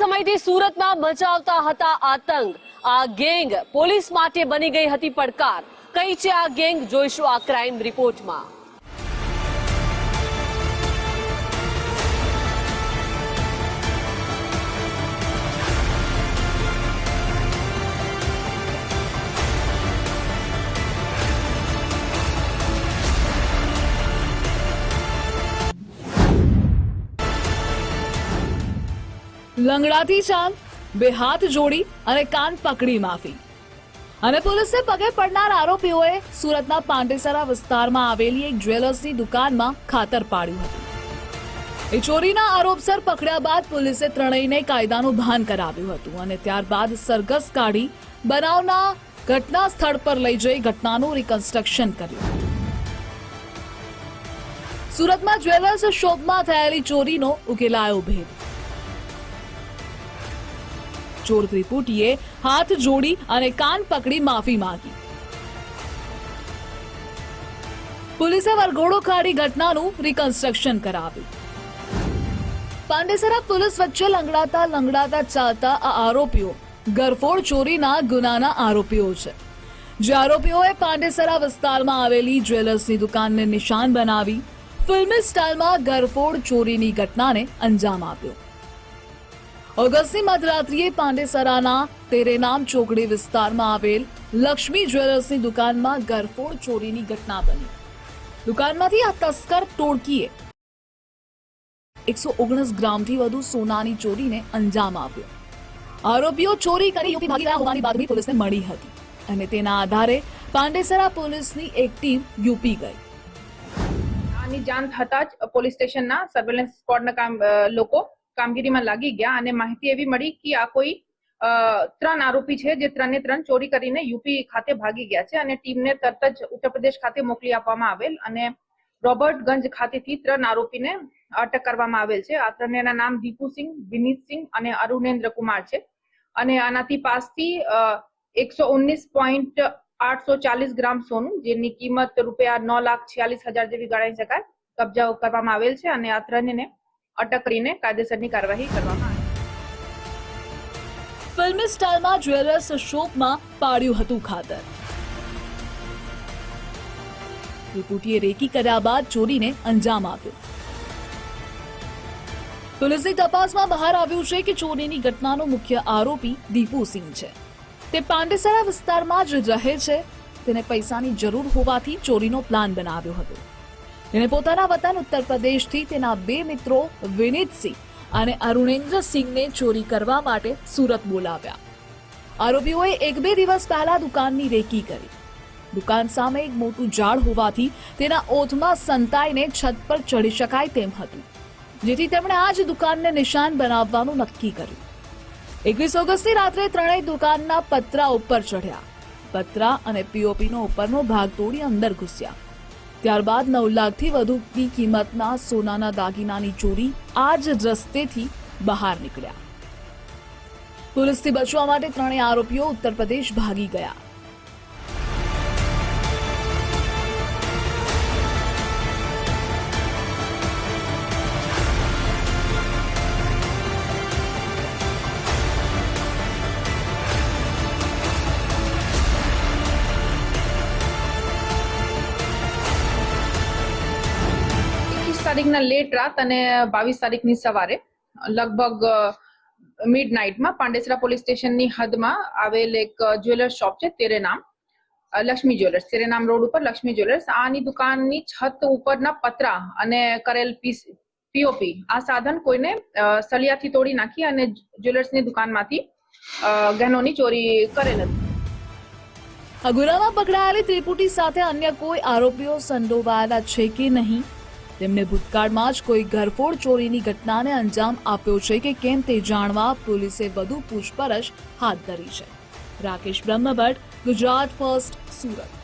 સમયથી સુરતમાં મચાવતા હતા આતંક. આ ગેંગ પોલીસ માટે બની ગઈ હતી પડકાર. કઈ છે આ ગેંગ? જોઈશું આ ક્રાઇમ રિપોર્ટમાં. લંગડાથી ચાલ, બે હાથ જોડી અને કાન પકડી માફી. અને પોલીસે પગે પડનાર આરોપીઓએ સુરતના પાંડેસરા વિસ્તારમાં આવેલી એક જ્વેલર્સની દુકાનમાં ખાતર પાડ્યું હતું. એ ચોરીના આરોપસર પકડ્યા બાદ પોલીસે ત્રણેયને કાયદાનું ભાન કરાવ્યું હતું અને ત્યારબાદ સરઘસ કાઢી બનાવના ઘટના સ્થળ પર લઈ જઈ ઘટનાનું રિકન્સ્ટ્રક્શન કર્યું. સુરતમાં જ્વેલર્સ શોપમાં થયેલી ચોરીનો ઉકેલાયો ભેદ. ચોર ત્રિપુટીએ હાથ જોડી અને કાન પકડી માફી માંગી. પોલીસે વરઘોડો કાઢી ઘટનાનું રિકન્સ્ટ્રક્શન કરાવ્યું. પાંડેસરા પોલીસ વચ્ચે લંગડાતા લંગડાતા ચાલતા આ આરોપીઓ ગરફોડ ચોરીના ગુનાના આરોપીઓ છે. જે આરોપીઓએ પાંડેસરા વિસ્તારમાં આવેલી જ્વેલર્સની દુકાનને નિશાન બનાવી ફિલ્મી સ્ટાઇલમાં ગરફોડ ચોરીની ઘટનાને અંજામ આપ્યો. ઓગસ્ટની મધરાત્રિએ પાંડેસરાના તેરેનામ ચોકડી વિસ્તારમાં આવેલ લક્ષ્મી જ્વેલર્સની દુકાનમાં ગરફોડ ચોરીની ઘટના બની. દુકાનમાંથી આ તસ્કર ટોળકીએ એકસો ઓગણીસ ગ્રામથી વધુ સોનાની ચોરીને અંજામ આપ્યો. આરોપીઓ ચોરી કરી યુપી ભાગી રહ્યા હોવાની બાતમી પોલીસને મળી હતી અને તેના આધારે પાંડેસરા પોલીસની એક ટીમ યુપી ગઈ. આની જાણ થતા જ પોલીસ સ્ટેશનના સર્વેલન્સ સ્ક્વોડના કામ લોકો કામગીરીમાં લાગી ગયા અને માહિતી એવી મળી કે આ કોઈ ત્રણ આરોપી છે જે ત્રણે ત્રણ ચોરી કરીને યુપી ખાતે ભાગી ગયા છે અને ટીમને તરત જ ઉત્તર પ્રદેશ ખાતે મોકલી આપવામાં આવેલ અને રોબર્ટગંજ ખાતેથી ત્રણ આરોપીને અટક કરવામાં આવેલ છે. આ ત્રણેના નામ દીપુસિંહ વિનીતસિંહ અને અરુણેન્દ્ર કુમાર છે. અને આનાથી પાસથી એકસો ઓગણીસ પોઈન્ટ આઠસો ચાલીસ ગ્રામ સોનું, જેની કિંમત રૂપિયા નવ લાખ છિયાલીસ હજાર જેવી ગણાઈ શકાય, કબજા કરવામાં આવેલ છે અને આ ત્રણેયને અટક કરીને કાયદેસરની કાર્યવાહી કરવામાં આવી. ફિલ્મી સ્ટાઇલમાં જ્વેલર્સ શોપમાં પાડ્યું હતું ખાતર. ત્રિપુટીએ રેકી કર્યા બાદ ચોરીને અંજામ આપ્યો. પોલીસની તપાસમાં બહાર આવ્યું છે કે ચોરીની ઘટનાનો મુખ્ય આરોપી દીપુ સિંહ છે. તે પાંડેસરા વિસ્તારમાં જ રહે છે. તેને પૈસાની જરૂર હોવાથી ચોરીનો પ્લાન બનાવ્યો હતો. તેણે પોતાના વતન ઉત્તર પ્રદેશથી તેના બે મિત્રો વિનીતસિંહ અને અરુણેન્દ્રસિંહને ચોરી કરવા માટે સુરત બોલાવ્યા. આરોપીઓએ એક બે દિવસ પહેલા દુકાનની રેકી કરી. દુકાન સામે એક મોટું ઝાડ હોવાથી તેના ઓથમાં સંતાઈને છત પર ચડી શકાય તેમ હતું, જેથી તેમણે આ જ દુકાનને નિશાન બનાવવાનું નક્કી કર્યું. એકવીસ ઓગસ્ટની રાત્રે ત્રણેય દુકાનના પતરા ઉપર ચઢ્યા. પતરા અને પીઓપીનો ઉપરનો ભાગ તોડી અંદર ઘૂસ્યા. ત્યારબાદ નવ લાખથી વધુની કિંમતના સોનાના દાગીનાની ચોરી આ જ રસ્તેથી બહાર નીકળ્યા. પોલીસથી બચવા માટે ત્રણેય આરોપીઓ ઉત્તર પ્રદેશ ભાગી ગયા. તારીખના લેટ રાત અને બાવીસ તારીખની સવારે, લગભગ મિડ નાઇટમાં પાંડેસરા પોલીસ સ્ટેશનની હદમાં આવેલ એક જ્વેલર્સ શોપ છે, તેરે નામ લક્ષ્મી જ્વેલર્સ તેરે નામ રોડ ઉપર લક્ષ્મી જ્વેલર્સ આની દુકાનની છત ઉપરના પતરા અને કરેલ પીસ પીઓપી આ સાધન કોઈને સળિયાથી તોડી નાખી અને જ્વેલર્સની દુકાનમાંથી ગહેનોની ચોરી કરેલ હતી અગુરામાં પકડાયેલી ત્રિપુટી સાથે અન્ય કોઈ આરોપીઓ સંડોવાયેલા છે કે નહીં? તેમને ભૂતકાળમાં જ કોઈ ઘરફોડ ચોરીની ઘટનાને અંજામ આપ્યો છે કે કેમ તે જાણવા પોલીસે વધુ પૂછપરછ હાથ ધરી છે. રાકેશ બ્રહ્મભટ્ટ, ગુજરાત ફર્સ્ટ સુરત.